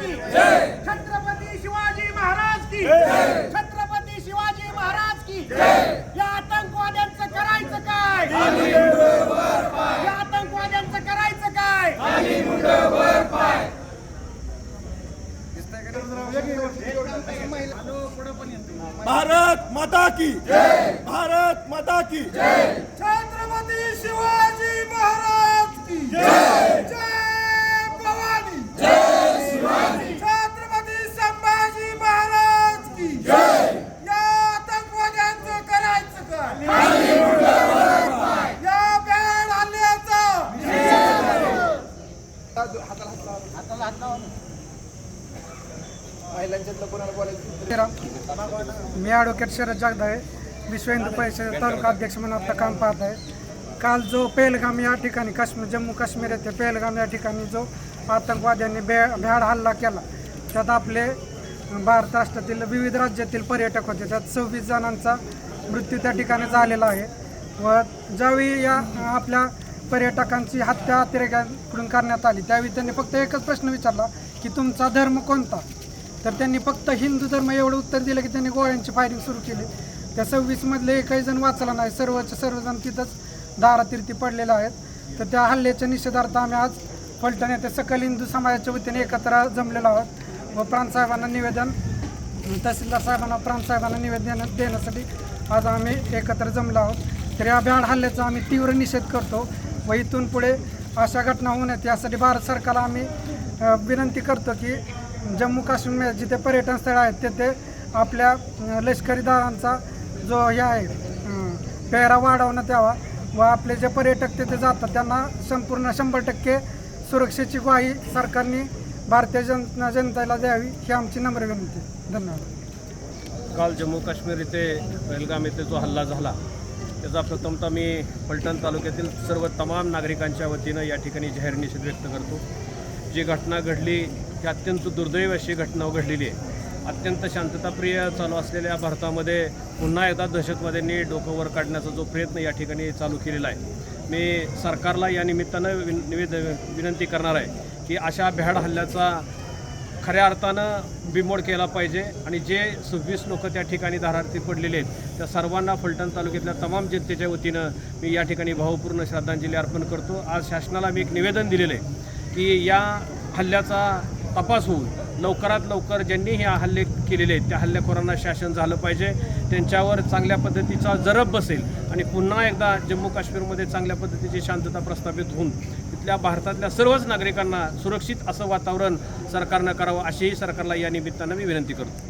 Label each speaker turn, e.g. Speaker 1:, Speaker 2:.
Speaker 1: की। छत्रपती शिवाजी महाराज की। छत्रपती शिवाजी महाराज की। या आतंकवाद्यांचं करायचं काय? या आतंकवाद्यांचं करायचं काय?
Speaker 2: भारत माता की। भारत माता की।
Speaker 1: छत्रपती शिवाजी महाराज की जय भवानी जय शिवाजी छत्रपती संभाजी महाराज की जय या आतंकवाद्यांचं करायचं काय या बॅड हल्ल्याचं
Speaker 3: मी ॲडव्होकेट शरद जगदाळे. विश्व हिंदू परिषद तालुका अध्यक्ष म्हणून आता काम पाहत आहे. काल जो पेहलगाम या ठिकाणी काश्मीर जम्मू काश्मीर येथे पेहलगाम या ठिकाणी जो आतंकवाद्यांनी बे भ्याड हल्ला केला त्यात आपले भारत राष्ट्रातील विविध राज्यातील पर्यटक होते. त्यात सव्वीस जणांचा मृत्यू त्या ठिकाणी झालेला आहे. व ज्यावेळी या आपल्या पर्यटकांची हत्या अतिरेक्यांकडून करण्यात आली त्यावेळी त्यांनी फक्त एकच प्रश्न विचारला की तुमचा धर्म कोणता? तर त्यांनी फक्त हिंदू धर्म एवढं उत्तर दिलं की त्यांनी गोळ्यांची फायरिंग सुरू केली. त्या सव्वीसमधले एकही जण वाचला नाही. सर्वच सर्वजण तिथंच दारातीर्थी पडलेले आहेत. तर त्या हल्ल्याच्या निषेधार्थ आम्ही आज फलटण येथे सकल हिंदू समाजाच्या वतीने एकत्र जमलेलो आहोत. व प्रांतसाहेबांना निवेदन तहसीलदार साहेबांना प्रांतसाहेबांना निवेदन देण्यासाठी आज आम्ही एकत्र जमलो आहोत. तर या भ्याड हल्ल्याचा आम्ही तीव्र निषेध करतो व इथून पुढे अशा घटना होऊ नयेत. यासाठी भारत सरकारला आम्ही विनंती करतो की जम्मू काश्मीर जिथे पर्यटन स्थळ आहेत तेथे आपल्या लष्करीदारांचा लष्करी दलांचा जो हे आहे पेहरा वाढवण्यात यावा व आपले जे पर्यटक तिथे जातात त्यांना संपूर्ण शंभर टक्के सुरक्षेची ग्वाही सरकारने भारतीय जन जनतेला द्यावी ही आमची नम्र विनंती धन्यवाद.
Speaker 4: काल जम्मू काश्मीर येथे पहलगाम येथे जो हल्ला झाला त्याचा प्रथमतः मी पलटण तालुक्यातील सर्व तमाम नागरिकांच्या वतीनं या ठिकाणी जाहीर निषेध व्यक्त करतो. जी घटना घडली ही अत्यंत दुर्दैव अशी घटना घडलेली आहे. अत्यंत शांतताप्रिय चालू असलेल्या भारतामध्ये पुन्हा एकदा दहशतवाद्यांनी डोकं वर काढण्याचा जो प्रयत्न या ठिकाणी चालू केलेला आहे. मी सरकारला या निमित्तानं विन निवेद विनंती करणार आहे की अशा भ्याड हल्ल्याचा खऱ्या अर्थानं बिमोड केला पाहिजे आणि जे सव्वीस लोक त्या ठिकाणी धारार्थी पडलेले आहेत त्या सर्वांना फलटण तालुक्यातल्या तमाम जनतेच्या वतीनं मी या ठिकाणी भावपूर्ण श्रद्धांजली अर्पण करतो. आज शासनाला मी एक निवेदन दिलेलं आहे की या हल्ल्याचा तपास होऊन लवकरात लवकर ज्यांनी हे हल्ले केलेले आहेत त्या हल्लेखोरांना शासन झालं पाहिजे. त्यांच्यावर चांगल्या पद्धतीचा जरब बसेल आणि पुन्हा एकदा जम्मू काश्मीरमध्ये चांगल्या पद्धतीची शांतता प्रस्थापित होऊन तिथल्या भारतातल्या सर्वच नागरिकांना सुरक्षित असं वातावरण सरकारनं करावं अशीही सरकारला या निमित्तानं मी विनंती करतो.